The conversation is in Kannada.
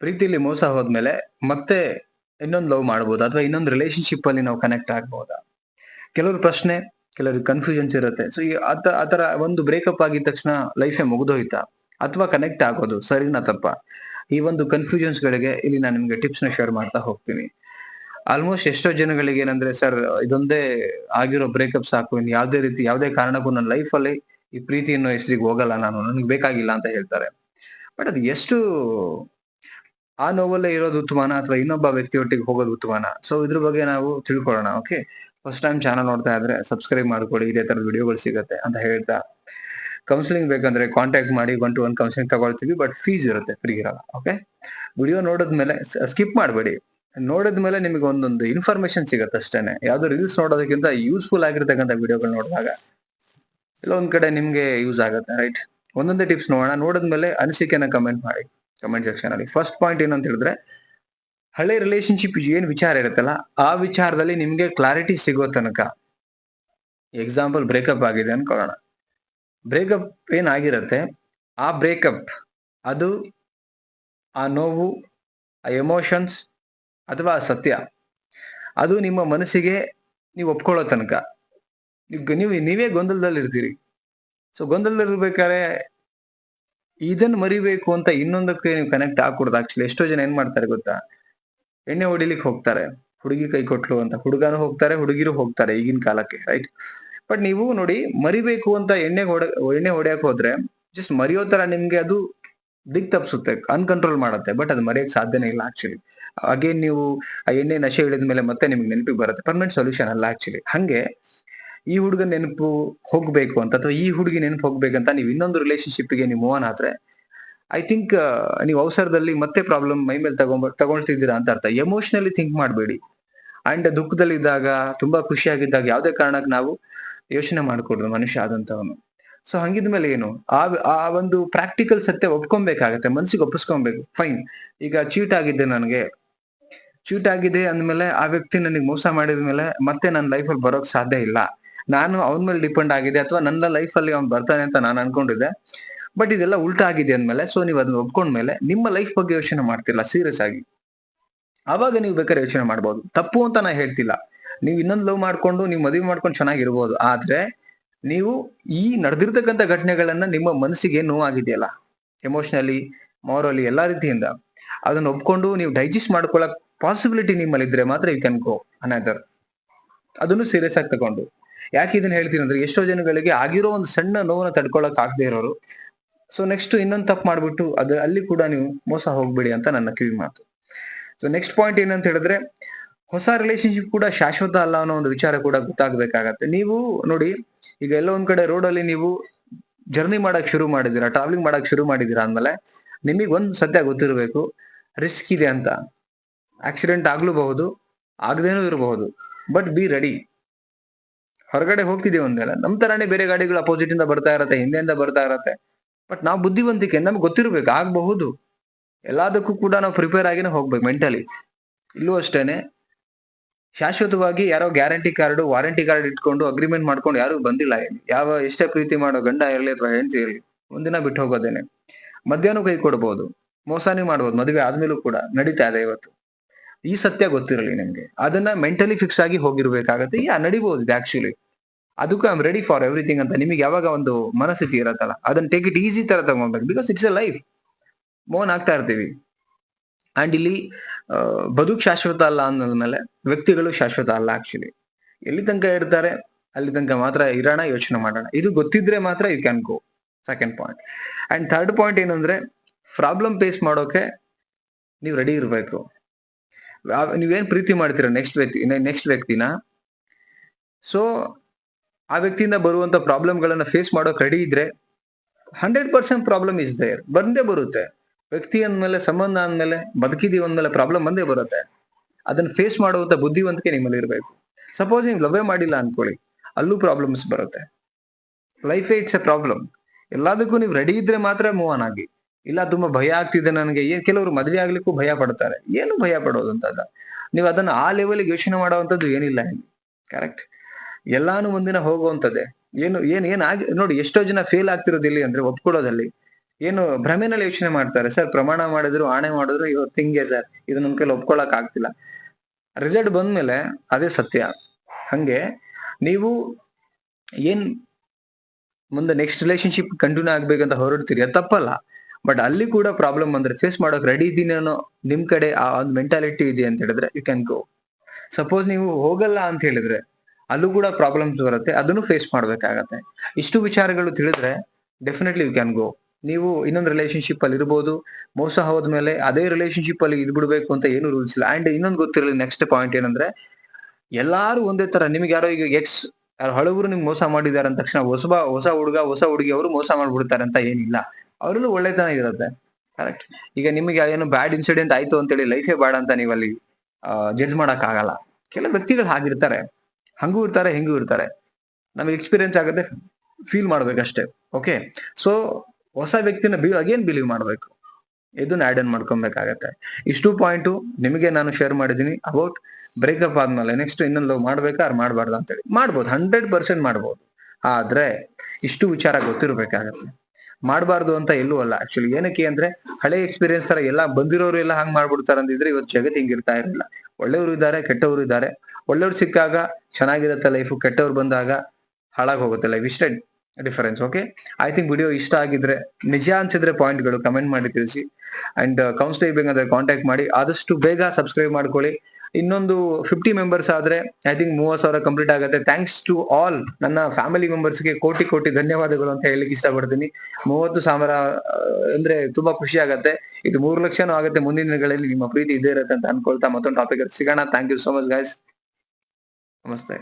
ಪ್ರೀತಿಲಿ ಮೋಸ ಹೋದ್ಮೇಲೆ ಮತ್ತೆ ಇನ್ನೊಂದು ಲವ್ ಮಾಡ್ಬೋದಾ? ಅಥವಾ ಇನ್ನೊಂದು ರಿಲೇಶನ್ಶಿಪ್ ಅಲ್ಲಿ ನಾವು ಕನೆಕ್ಟ್ ಆಗ್ಬೋದಾ? ಕೆಲವ್ರ ಪ್ರಶ್ನೆ, ಕೆಲವ್ರಿಗೆ ಕನ್ಫ್ಯೂಷನ್ಸ್ ಇರುತ್ತೆ. ಸೊ ಈ ಆತ ಆತರ ಒಂದು ಬ್ರೇಕಪ್ ಆಗಿದ ತಕ್ಷಣ ಲೈಫೇ ಮುಗಿದೋಯ್ತಾ? ಅಥವಾ ಕನೆಕ್ಟ್ ಆಗೋದು? ಸರಿನಾ ತಪ್ಪ. ಈ ಒಂದು ಕನ್ಫ್ಯೂಷನ್ಸ್ ಗಳಿಗೆ ಇಲ್ಲಿ ನಾನು ನಿಮ್ಗೆ ಟಿಪ್ಸ್ನ ಶೇರ್ ಮಾಡ್ತಾ ಹೋಗ್ತೀನಿ. ಆಲ್ಮೋಸ್ಟ್ ಎಷ್ಟೋ ಜನಗಳಿಗೆ ಏನಂದ್ರೆ, ಸರ್, ಇದೊಂದೇ ಆಗಿರೋ ಬ್ರೇಕಪ್ ಸಾಕು. ಇನ್ ಯಾವ್ದೇ ರೀತಿ, ಯಾವ್ದೇ ಕಾರಣಕ್ಕೂ ನನ್ನ ಲೈಫ್ ಅಲ್ಲಿ ಈ ಪ್ರೀತಿ ಅನ್ನೋ ಹೆಸರಿಗೆ ಹೋಗಲ್ಲ ನಾನು. ನನಗೆ ಬೇಕಾಗಿಲ್ಲ ಅಂತ ಹೇಳ್ತಾರೆ. ಬಟ್ ಅದು ಎಷ್ಟು ಆ ನೋವಲ್ಲೇ ಇರೋದು ಉತ್ತಮನ ಅಥವಾ ಇನ್ನೊಬ್ಬ ವ್ಯಕ್ತಿಯೊಟ್ಟಿಗೆ ಹೋಗೋದು ಉತ್ತಮನ? ಸೊ ಇದ್ರ ಬಗ್ಗೆ ನಾವು ತಿಳ್ಕೊಳ್ಳೋಣ ಓಕೆ ಫಸ್ಟ್ ಟೈಮ್ ಚಾನಲ್ ನೋಡ್ತಾ ಇದ್ರೆ ಸಬ್ಸ್ಕ್ರೈಬ್ ಮಾಡ್ಕೊಳ್ಳಿ ಇದೇ ತರದ ವಿಡಿಯೋಗಳು ಸಿಗುತ್ತೆ ಅಂತ ಹೇಳ್ತಾ. ಕೌನ್ಸಿಲಿಂಗ್ ಬೇಕಂದ್ರೆ ಕಾಂಟ್ಯಾಕ್ಟ್ ಮಾಡಿ ಒನ್ ಟು ಒನ್ ಕೌನ್ಸಿಲಿಂಗ್ ತಗೊಳ್ತೀವಿ ಬಟ್ ಫೀಸ್ ಇರುತ್ತೆ ಫ್ರೀ ಇರಲ್ಲ ಓಕೆ ವಿಡಿಯೋ ನೋಡಿದ್ಮೇಲೆ ಸ್ಕಿಪ್ ಮಾಡಬೇಡಿ. ನೋಡಿದ್ಮೇಲೆ ನಿಮಗೆ ಒಂದೊಂದು ಇನ್ಫಾರ್ಮೇಶನ್ ಸಿಗುತ್ತೆ ಅಷ್ಟೇನೆ. ಯಾವ್ದು ರೀಲ್ಸ್ ನೋಡೋದಕ್ಕಿಂತ ಯೂಸ್ಫುಲ್ ಆಗಿರ್ತಕ್ಕಂಥ ವಿಡಿಯೋಗಳು ನೋಡಿದಾಗ ಇಲ್ಲ ಒಂದ್ ಕಡೆ ನಿಮ್ಗೆ ಯೂಸ್ ಆಗುತ್ತೆ ರೈಟ್ ಒಂದೊಂದೇ ಟಿಪ್ಸ್ ನೋಡೋಣ, ನೋಡಿದ್ಮೇಲೆ ಅನಿಸಿಕೆನ ಕಮೆಂಟ್ ಮಾಡಿ. ಕಮೆಂಟ್ ಸೆಕ್ಷನ್ ಅಲ್ಲಿ. ಫಸ್ಟ್ ಪಾಯಿಂಟ್ ಏನಂತ ಹೇಳಿದ್ರೆ, ಹಳೆ ರಿಲೇಶನ್ಶಿಪ್ ಏನ್ ವಿಚಾರ ಇರುತ್ತಲ್ಲ, ಆ ವಿಚಾರದಲ್ಲಿ ನಿಮ್ಗೆ ಕ್ಲಾರಿಟಿ ಸಿಗೋ ತನಕ ಎಕ್ಸಾಂಪಲ್ ಬ್ರೇಕಪ್ ಆಗಿದೆ ಅನ್ಕೊಳ್ಳೋಣ. ಬ್ರೇಕಪ್ ಏನಾಗಿರತ್ತೆ ಆ ಬ್ರೇಕಪ್ ಅದು ಆ ನೋವು, ಆ ಎಮೋಷನ್ಸ್ ಅಥವಾ ಆ ಸತ್ಯ, ಅದು ನಿಮ್ಮ ಮನಸ್ಸಿಗೆ ನೀವು ಒಪ್ಕೊಳ್ಳೋ ತನಕ. ನೀವು ನೀವು ಗೊಂದಲದಲ್ಲಿ ಇರ್ತೀರಿ ಸೊ ಗೊಂದಲದಲ್ಲಿರ್ಬೇಕಾದ್ರೆ ಇದನ್ನ ಮರಿಬೇಕು ಅಂತ ಇನ್ನೊಂದಕ್ಕೆ ನೀವು ಕನೆಕ್ಟ್ ಆಗ್ಕೊಡ್ದು. ಆಕ್ಚುಲಿ ಎಷ್ಟೋ ಜನ ಏನ್ ಮಾಡ್ತಾರೆ ಗೊತ್ತಾ? ಎಣ್ಣೆ ಹೊಡಿಲಿಕ್ಕೆ ಹೋಗ್ತಾರೆ. ಹುಡುಗಿ ಕೈ ಕೊಟ್ಲು ಅಂತ. ಹುಡುಗನು ಹೋಗ್ತಾರೆ, ಹುಡುಗಿರು ಹೋಗ್ತಾರೆ ಈಗಿನ ಕಾಲಕ್ಕೆ ರೈಟ್ ಬಟ್ ನೀವು ನೋಡಿ, ಮರಿಬೇಕು ಅಂತ ಎಣ್ಣೆ ಹೊಡ, ಎಣ್ಣೆ ಹೊಡೆಯಕ್ ಹೋದ್ರೆ ಜಸ್ಟ್ ಮರಿಯೋ ತರ ನಿಮ್ಗೆ ಅದು ದಿಕ್ ತಪ್ಸುತ್ತೆ ಅನ್ಕಂಟ್ರೋಲ್ ಮಾಡುತ್ತೆ. ಬಟ್ ಅದು ಮರೆಯಕ್ ಸಾಧ್ಯನೇ ಇಲ್ಲ ಆಕ್ಚುಲಿ ಅಗೇನ್ ನೀವು ಆ ಎಣ್ಣೆ ನಶೆ ಇಳಿದ ಮೇಲೆ ಮತ್ತೆ ನಿಮ್ಗೆ ನೆನಪಿಗೆ ಬರುತ್ತೆ. ಪರ್ಮನೆಂಟ್ ಸೊಲ್ಯೂಷನ್ ಅಲ್ಲ ಆಕ್ಚುಲಿ ಹಂಗೆ ಈ ಹುಡುಗ ನೆನಪು ಹೋಗ್ಬೇಕು ಅಂತ ಅಥವಾ ಈ ಹುಡುಗಿ ನೆನಪು ಹೋಗ್ಬೇಕಂತ ನೀವು ಇನ್ನೊಂದು ರಿಲೇಶನ್ಶಿಪ್ಗೆ ನೀವು ಆನ್ ಆದ್ರೆ ಐ ಥಿಂಕ್ ನೀವು ಅವಸರದಲ್ಲಿ ಮತ್ತೆ ಪ್ರಾಬ್ಲಮ್ ಮೈ ಮೇಲೆ ತಗೊಂಡ್ ತಗೊಳ್ತಿದ್ದೀರಾ ಅಂತ ಅರ್ಥ. ಎಮೋಷನಲಿ ಥಿಂಕ್ ಮಾಡಬೇಡಿ. ಅಂಡ್ ದುಃಖದಲ್ಲಿದ್ದಾಗ, ತುಂಬಾ ಖುಷಿಯಾಗಿದ್ದಾಗ ಯಾವುದೇ ಕಾರಣಕ್ಕೆ ನಾವು ಯೋಚನೆ ಮಾಡಿಕೊಡ್ರು ಮನುಷ್ಯ ಆದಂತವನು ಸೊ ಹಂಗಿದ್ಮೇಲೆ ಏನು? ಆ ಆ ಒಂದು ಪ್ರಾಕ್ಟಿಕಲ್ ಸತ್ಯ ಒಪ್ಕೊಬೇಕಾಗತ್ತೆ ಮನ್ಸಿಗೆ ಒಪ್ಪಿಸ್ಕೊಬೇಕು ಫೈನ್ ಈಗ ಚೀಟ್ ಆಗಿದ್ದೆ ನನಗೆ. ಚೀಟ್ ಆಗಿದೆ ಅಂದ್ಮೇಲೆ ಆ ವ್ಯಕ್ತಿ ನನಗೆ ಮೋಸ ಮಾಡಿದ ಮೇಲೆ ಮತ್ತೆ ನನ್ನ ಲೈಫಲ್ಲಿ ಬರೋಕ್ ಸಾಧ್ಯ ಇಲ್ಲ. ನಾನು ಅವನ ಮೇಲೆ ಡಿಪೆಂಡ್ ಆಗಿದೆ ಅಥವಾ ನನ್ನ ಲೈಫ್ ಅಲ್ಲಿ ಅವ್ನು ಬರ್ತಾನೆ ಅಂತ ನಾನು ಅನ್ಕೊಂಡಿದ್ದೆ. ಬಟ್ ಇದೆಲ್ಲ ಉಲ್ಟಾ ಆಗಿದೆ ಅಂದ್ಮೇಲೆ ಸೊ ನೀವು ಅದನ್ನ ಒಪ್ಕೊಂಡ್ಮೇಲೆ ನಿಮ್ಮ ಲೈಫ್ ಬಗ್ಗೆ ಯೋಚನೆ ಮಾಡ್ತಿಲ್ಲ ಸೀರಿಯಸ್ ಆಗಿ. ಅವಾಗ ನೀವು ಬೇಕಾದ್ರೆ ಯೋಚನೆ ಮಾಡ್ಬೋದು. ತಪ್ಪು ಅಂತ ನಾ ಹೇಳ್ತಿಲ್ಲ. ನೀವು ಇನ್ನೊಂದು ಲವ್ ಮಾಡ್ಕೊಂಡು, ನೀವು ಮದುವೆ ಮಾಡ್ಕೊಂಡು ಚೆನ್ನಾಗಿರ್ಬೋದು. ಆದ್ರೆ ನೀವು ಈ ನಡೆದಿರ್ತಕ್ಕಂಥ ಘಟನೆಗಳನ್ನ ನಿಮ್ಮ ಮನಸ್ಸಿಗೆ ನೋವಾಗಿದೆಯಲ್ಲ? ಎಮೋಷನಲಿ ಮಾರಲಿ ಎಲ್ಲಾ ರೀತಿಯಿಂದ. ಅದನ್ನ ಒಪ್ಕೊಂಡು ನೀವು ಡೈಜೆಸ್ಟ್ ಮಾಡ್ಕೊಳ್ಳಕ್ ಪಾಸಿಬಿಲಿಟಿ ನಿಮ್ಮಲ್ಲಿ ಇದ್ರೆ ಮಾತ್ರ ಯು ಕ್ಯಾನ್ ಗೋ ಅನದರ್ ಅದನ್ನು ಸೀರಿಯಸ್ ಆಗಿ ತಗೊಂಡು. ಯಾಕೆ ಇದನ್ನ ಹೇಳ್ತೀನಿ ಅಂದ್ರೆ ಎಷ್ಟೋ ಜನಗಳಿಗೆ ಆಗಿರೋ ಒಂದು ಸಣ್ಣ ನೋವನ್ನ ತಡ್ಕೊಳಕ್ ಆಗದೆ ಇರೋರು. ಸೊ ನೆಕ್ಸ್ಟ್ ಇನ್ನೊಂದು ತಪ್ಪು ಮಾಡ್ಬಿಟ್ಟು ಅದು ಅಲ್ಲಿ ಕೂಡ ನೀವು ಮೋಸ ಹೋಗ್ಬೇಡಿ ಅಂತ ನನ್ನ ಕಿವಿ ಮಾತು. ಸೊ ನೆಕ್ಸ್ಟ್ ಪಾಯಿಂಟ್ ಏನಂತ ಹೇಳಿದ್ರೆ ಹೊಸ ರಿಲೇಶನ್ಶಿಪ್ ಕೂಡ ಶಾಶ್ವತ ಅಲ್ಲ ಅನ್ನೋ ಒಂದು ವಿಚಾರ ಕೂಡ ಗೊತ್ತಾಗ್ಬೇಕಾಗತ್ತೆ. ನೀವು ನೋಡಿ, ಈಗ ಎಲ್ಲೋ ಒಂದ್ ಕಡೆ ರೋಡಲ್ಲಿ ನೀವು ಜರ್ನಿ ಮಾಡಕ್ ಶುರು ಮಾಡಿದೀರಾ ಟ್ರಾವೆಲಿಂಗ್ ಮಾಡಕ್ ಶುರು ಮಾಡಿದೀರಾ ಅಂದ್ಮೇಲೆ ನಿಮಗೆ ಒಂದ್ ಸತ್ಯ ಗೊತ್ತಿರಬೇಕು ರಿಸ್ಕ್ ಇದೆ ಅಂತ. ಆಕ್ಸಿಡೆಂಟ್ ಆಗ್ಲೂಬಹುದು ಆಗದೇನೂ ಇರಬಹುದು ಬಟ್ ಬಿ ರೆಡಿ ಹೊರಗಡೆ ಹೋಗ್ತಿದೀವಿ ಒಂದೆಲ್ಲ ನಮ್ ತರಾನೇ ಬೇರೆ ಗಾಡಿಗಳು ಅಪೋಸಿಟ್ ಇಂದ ಬರ್ತಾ ಇರತ್ತೆ, ಹಿಂದೆಯಿಂದ ಬರ್ತಾ ಇರತ್ತೆ. ಬಟ್ ನಾವು ಬುದ್ಧಿವಂತಿಕೆ, ನಮ್ಗೆ ಗೊತ್ತಿರ್ಬೇಕು, ಆಗಬಹುದು. ಎಲ್ಲದಕ್ಕೂ ಕೂಡ ನಾವು ಪ್ರಿಪೇರ್ ಆಗಿನೇ ಹೋಗ್ಬೇಕು ಮೆಂಟಲಿ ಇಲ್ಲೂ ಅಷ್ಟೇನೆ, ಶಾಶ್ವತವಾಗಿ ಯಾರೋ ಗ್ಯಾರಂಟಿ ಕಾರ್ಡ್ ವಾರಂಟಿ ಕಾರ್ಡ್ ಇಟ್ಕೊಂಡು ಅಗ್ರಿಮೆಂಟ್ ಮಾಡ್ಕೊಂಡು ಯಾರು ಬಂದಿಲ್ಲ. ಯಾವ ಎಷ್ಟೇ ಪ್ರೀತಿ ಮಾಡೋ ಗಂಡ ಇರಲಿ ಅಥವಾ ಹೆಂಡತಿ ಇರಲಿ, ಒಂದಿನ ಬಿಟ್ಟು ಹೋಗೋದೇನೆ. ಮಧ್ಯಾಹ್ನ ಕೈ ಕೊಡ್ಬೋದು, ಮೋಸಾನೇ ಮಾಡ್ಬೋದು, ಮದುವೆ ಆದ್ಮೇಲೂ ಕೂಡ ನಡೀತಾ ಇದೆ ಇವತ್ತು. ಈ ಸತ್ಯ ಗೊತ್ತಿರಲಿ ನಿಮ್ಗೆ. ಅದನ್ನ ಮೆಂಟಲಿ ಫಿಕ್ಸ್ ಆಗಿ ಹೋಗಿರ್ಬೇಕಾಗತ್ತೆ. ಯಾ ನಡಿಬಹುದು ಇದು ಆಕ್ಚುಲಿ ಅದಕ್ಕೆ I am ready for everything ಅಂತ ನಿಮಗೆ ಯಾವಾಗ ಒಂದು ಮನಸ್ಥಿತಿ ಇರತ್ತಲ್ಲ, ಅದನ್ನ ಟೇಕ್ ಇಟ್ ಈಸಿ ತರ ತಗೊಂಡ್ಬೇಕು ಬಿಕಾಸ್ ಇಟ್ಸ್ ಎ ಲೈಫ್ ಮೋನ್ ಆಗ್ತಾ ಇರ್ತೀವಿ. ಅಂಡ್ ಇಲ್ಲಿ ಬದುಕು ಶಾಶ್ವತ ಅಲ್ಲ ಅನ್ನೋದ್ಮೇಲೆ ವ್ಯಕ್ತಿಗಳು ಶಾಶ್ವತ ಅಲ್ಲ ಆಕ್ಚುಲಿ ಎಲ್ಲಿ ತನಕ ಇರ್ತಾರೆ, ಅಲ್ಲಿ ತನಕ ಮಾತ್ರ ಇರೋಣ, ಯೋಚನೆ ಮಾಡೋಣ. ಇದು ಗೊತ್ತಿದ್ರೆ ಮಾತ್ರ you can go second point and third point ಏನಂದ್ರೆ ಪ್ರಾಬ್ಲಮ್ ಫೇಸ್ ಮಾಡೋಕೆ ನೀವು ರೆಡಿ ಇರಬೇಕು. ನೀವೇನ್ ಪ್ರೀತಿ ಮಾಡ್ತೀರ ನೆಕ್ಸ್ಟ್ ವ್ಯಕ್ತಿ ನೆಕ್ಸ್ಟ್ ವ್ಯಕ್ತಿನ? ಸೊ ಆ ವ್ಯಕ್ತಿಯಿಂದ ಬರುವಂತ ಪ್ರಾಬ್ಲಮ್ಗಳನ್ನ ಫೇಸ್ ಮಾಡೋ ರೆಡಿ ಇದ್ರೆ hundred percent problem is there ಬಂದೇ ಬರುತ್ತೆ. ವ್ಯಕ್ತಿ ಅಂದ್ಮೇಲೆ, ಸಂಬಂಧ ಅಂದ್ಮೇಲೆ, ಬದುಕಿದೀವಿ ಅಂದ್ಮೇಲೆ ಪ್ರಾಬ್ಲಮ್ ಬಂದೇ ಬರುತ್ತೆ. ಅದನ್ನ ಫೇಸ್ ಮಾಡುವಂತ ಬುದ್ಧಿವಂತಿಕೆ ನಿಮ್ಮಲ್ಲಿ ಇರಬೇಕು. ಸಪೋಸ್ ನೀವು ಲವೇ ಮಾಡಿಲ್ಲ ಅನ್ಕೊಳ್ಳಿ. ಅಲ್ಲೂ ಪ್ರಾಬ್ಲಮ್ಸ್ ಬರುತ್ತೆ. ಲೈಫೇ ಇಟ್ಸ್ ಎ ಪ್ರಾಬ್ಲಮ್ ಎಲ್ಲದಕ್ಕೂ ನೀವು ರೆಡಿ ಇದ್ರೆ ಮಾತ್ರ ಮೂವ್ ಆನ್ ಆಗಿ. ಇಲ್ಲ, ತುಂಬಾ ಭಯ ಆಗ್ತಿದೆ ನನಗೆ. ಏನ್ ಕೆಲವರು ಮದ್ವೆ ಆಗ್ಲಿಕ್ಕೂ ಭಯ ಪಡ್ತಾರೆ. ಏನು ಭಯ ಪಡೋದು ಅಂತದ ನೀವು ಅದನ್ನ ಆ ಲೆವೆಲ್ಗೆ ಯೋಚನೆ ಮಾಡುವಂತದ್ದು ಏನಿಲ್ಲ ಇಲ್ಲಿ. ಕರೆಕ್ಟ್ ಎಲ್ಲಾನು ಒಂದಿನ ಹೋಗುವಂತದ್ದೇ ಏನು, ಏನ್ ಏನ್ ಆಗಿ, ನೋಡಿ, ಎಷ್ಟೋ ಜನ ಫೇಲ್ ಆಗ್ತಿರೋದು ಇಲ್ಲಿ ಅಂದ್ರೆ ಒಪ್ಕೊಳ್ಳೋದಲ್ಲಿ. ಏನು ಭ್ರಮೆನಲ್ಲಿ ಯೋಚನೆ ಮಾಡ್ತಾರೆ. ಸರ್, ಪ್ರಮಾಣ ಮಾಡಿದ್ರು, ಆಣೆ ಮಾಡಿದ್ರು ಇವತ್ತು ಹಿಂಗೆ ಸರ್. ಇದು ನಮ್ ಕೈಲಿ ಒಪ್ಕೊಳಕ್ ಆಗ್ತಿಲ್ಲ. ರಿಸಲ್ಟ್ ಬಂದ್ಮೇಲೆ ಅದೇ ಸತ್ಯ. ಹಂಗೆ ನೀವು ಏನ್ ಮುಂದೆ ನೆಕ್ಸ್ಟ್ ರಿಲೇಶನ್ಶಿಪ್ ಕಂಟಿನ್ಯೂ ಆಗ್ಬೇಕಂತ ಹೊರಡ್ತೀರಿ. ಅದು ತಪ್ಪಲ್ಲ. ಬಟ್ ಅಲ್ಲಿ ಕೂಡ ಪ್ರಾಬ್ಲಮ್ ಅಂದ್ರೆ ಫೇಸ್ ಮಾಡೋಕೆ ರೆಡಿ ಇದ್ದೀನಿ ಅನ್ನೋ ನಿಮ್ ಕಡೆ ಆ ಒಂದು ಮೆಂಟಾಲಿಟಿ ಇದೆ ಅಂತ ಹೇಳಿದ್ರೆ ಯು ಕ್ಯಾನ್ ಗೋ ಸಪೋಸ್ ನೀವು ಹೋಗಲ್ಲ ಅಂತ ಹೇಳಿದ್ರೆ ಅಲ್ಲೂ ಕೂಡ ಪ್ರಾಬ್ಲಮ್ಸ್ ಬರುತ್ತೆ, ಅದನ್ನು ಫೇಸ್ ಮಾಡ್ಬೇಕಾಗತ್ತೆ. ಇಷ್ಟು ವಿಚಾರಗಳು ತಿಳಿದ್ರೆ ಡೆಫಿನೆಟ್ಲಿ ಯು ಕ್ಯಾನ್ ಗೋ ನೀವು ಇನ್ನೊಂದು ರಿಲೇಶನ್ಶಿಪ್ ಅಲ್ಲಿ ಇರ್ಬೋದು, ಮೋಸ ಹೋದ್ಮೇಲೆ ಅದೇ ರಿಲೇಶನ್ಶಿಪ್ ಅಲ್ಲಿ ಇದ್ ಬಿಡ್ಬೇಕು ಅಂತ ಏನು ರೂಲ್ಸ್ ಇಲ್ಲ. ಅಂಡ್ ಇನ್ನೊಂದು ಗೊತ್ತಿರಲಿ ನೆಕ್ಸ್ಟ್ ಪಾಯಿಂಟ್ ಏನಂದ್ರೆ, ಎಲ್ಲಾರು ಒಂದೇ ತರ, ನಿಮ್ಗೆ ಯಾರೋ ಈಗ ಎಕ್ಸ್ ಹಳಬರು ನಿಮ್ಗೆ ಮೋಸ ಮಾಡಿದ್ದಾರೆ ಅಂದ ತಕ್ಷಣ ಹೊಸಬ ಹೊಸ ಹುಡುಗ, ಹೊಸ ಹುಡುಗಿ, ಅವರು ಮೋಸ ಮಾಡ್ಬಿಡ್ತಾರೆ ಅಂತ ಏನಿಲ್ಲ. ಅವರಲ್ಲೂ ಒಳ್ಳೆತನ ಇರುತ್ತೆ. ಕರೆಕ್ಟ್ ಈಗ ನಿಮಗೆ ಏನು ಬ್ಯಾಡ್ ಇನ್ಸಿಡೆಂಟ್ ಆಯ್ತು ಅಂತೇಳಿ ಲೈಫೇ ಬ್ಯಾಡ ಅಂತ ನೀವು ಅಲ್ಲಿ ಜಡ್ಜ್ ಮಾಡಕ್ ಆಗಲ್ಲ. ಕೆಲವು ವ್ಯಕ್ತಿಗಳು ಹಾಗಿರ್ತಾರೆ. ಹಂಗೂ ಇರ್ತಾರೆ, ಹೆಂಗೂ ಇರ್ತಾರೆ. ನಮಗೆ ಎಕ್ಸ್ಪೀರಿಯನ್ಸ್ ಆಗುತ್ತೆ ಫೀಲ್ ಮಾಡ್ಬೇಕಷ್ಟೇ. ಓಕೆ ಸೊ ಹೊಸ ವ್ಯಕ್ತಿನ ಬಿ ಅಗೇನ್ ಬಿಲೀವ್ ಮಾಡ್ಬೇಕು. ಇದನ್ನ ಆಡ್ ಆನ್ ಮಾಡ್ಕೊಬೇಕಾಗತ್ತೆ. ಇಷ್ಟು ಪಾಯಿಂಟು ನಿಮಗೆ ನಾನು ಶೇರ್ ಮಾಡಿದ್ದೀನಿ ಅಬೌಟ್ ಬ್ರೇಕಪ್ ಆದ್ಮೇಲೆ ನೆಕ್ಸ್ಟ್ ಇನ್ನೊಂದು ಮಾಡ್ಬೇಕಾ ಅವ್ರು ಮಾಡಬಾರ್ದು ಅಂತೇಳಿ. ಮಾಡ್ಬೋದು ಹಂಡ್ರೆಡ್ ಪರ್ಸೆಂಟ್ ಮಾಡ್ಬೋದು. ಆದ್ರೆ ಇಷ್ಟು ವಿಚಾರ ಗೊತ್ತಿರ್ಬೇಕಾಗತ್ತೆ. ಮಾಡಬಾರ್ದು ಅಂತ ಎಲ್ಲೂ ಅಲ್ಲ. ಆಕ್ಚುಲಿ ಏನಕ್ಕೆ ಅಂದ್ರೆ ಹಳೆ ಎಕ್ಸ್ಪೀರಿಯನ್ಸ್ ತರ ಎಲ್ಲ ಬಂದಿರೋರು ಎಲ್ಲ ಹಂಗ್ ಮಾಡ್ಬಿಡ್ತಾರೆ ಅಂದಿದ್ರೆ ಇವತ್ತು ಜಗತ್ತು ಹಿಂಗಿರ್ತಾ ಇರಲಿಲ್ಲ ಒಳ್ಳೆಯವರು ಇದ್ದಾರೆ, ಕೆಟ್ಟವರು ಇದ್ದಾರೆ. ಒಳ್ಳೆಯವ್ರು ಸಿಕ್ಕಾಗ ಚೆನ್ನಾಗಿರುತ್ತೆ ಲೈಫ್ ಕೆಟ್ಟವ್ರು ಬಂದಾಗ ಹಾಳಾಗಿ ಹೋಗುತ್ತೆ ಲೈಫ್ ಇಷ್ಟೇ difference okay I think video ಇಷ್ಟ ಆಗಿದ್ರೆ, ನಿಜ ಅನ್ಸಿದ್ರೆ ಪಾಯಿಂಟ್ಗಳು ಕಮೆಂಟ್ ಮಾಡಿ ತಿಳಿಸಿ. ಅಂಡ್ ಕೌನ್ಸಿಲಿಂಗ್ ಬೇಕಂದ್ರೆ ಕಾಂಟ್ಯಾಕ್ಟ್ ಮಾಡಿ. ಆದಷ್ಟು ಬೇಗ ಸಬ್ಸ್ಕ್ರೈಬ್ ಮಾಡ್ಕೊಳ್ಳಿ. ಇನ್ನೊಂದು ಫಿಫ್ಟಿ ಮೆಂಬರ್ಸ್ ಆದ್ರೆ ಐ ಥಿಂಕ್ ಮೂವತ್ ಸಾವಿರ ಕಂಪ್ಲೀಟ್ ಆಗುತ್ತೆ. ಥ್ಯಾಂಕ್ಸ್ ಟು ಆಲ್ ನನ್ನ ಫ್ಯಾಮಿಲಿ ಗೆ ಕೋಟಿ ಕೋಟಿ ಧನ್ಯವಾದಗಳು ಅಂತ ಹೇಳಿಕ್ಕೆ ಇಷ್ಟಪಡ್ತೀನಿ. ಮೂವತ್ತು ಸಾವಿರ ಅಂದ್ರೆ ತುಂಬಾ ಖುಷಿ ಆಗತ್ತೆ. ಇದು ಮೂರು ಲಕ್ಷನೂ ಆಗುತ್ತೆ ಮುಂದಿನ ದಿನಗಳಲ್ಲಿ ನಿಮ್ಮ ಪ್ರೀತಿ ಇದೇ ಇರುತ್ತೆ ಅಂತ ಅನ್ಕೊಳ್ತಾ ಮತ್ತೊಂದು ಟಾಪಿಕ್ ಸಿಗೋಣ. Thank you so much guys ನಮಸ್ತೆ.